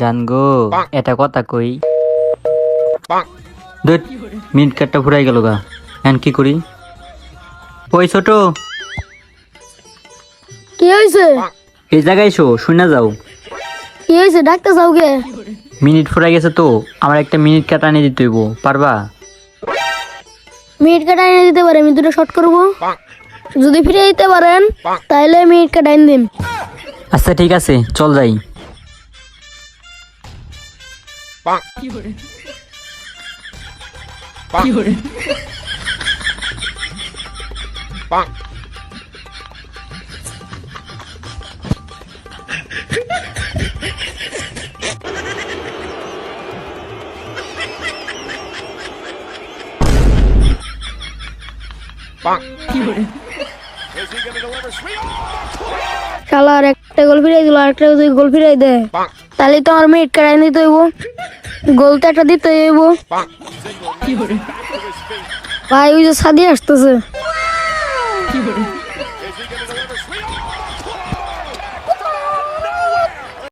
জান গো এটা কথা কই? ধুৎ, মিনিট কাটটা ফুরাই গেল গা। এখন কি করি? ওই ছোট। কি হয়েছে এই জায়গায় এসো শুনে যাও। কি হয়েছে ডাক্তার যাও কে? মিনিট ফুরাই গেছে তো আমার একটা মিনিট কাটা নিয়ে দিতে হইব পারবা? মিনিট কাটা এনে দিতে পারে আমি দুটো শর্ট করব। যদি ফিরে দিতে পারেন তাহলে মিনিট কাটা এনে দিন। আচ্ছা ঠিক আছে চল যাই। শালা আর একটা গোল ফিরাই দিল আর একটা গোল ফিরাই দেয়। তাহলে তো আমার মেয়েট কাটা নিতে হইব। গোল একটা দিতে হইব। ভাই, ওই যে সাদি আসতেছে।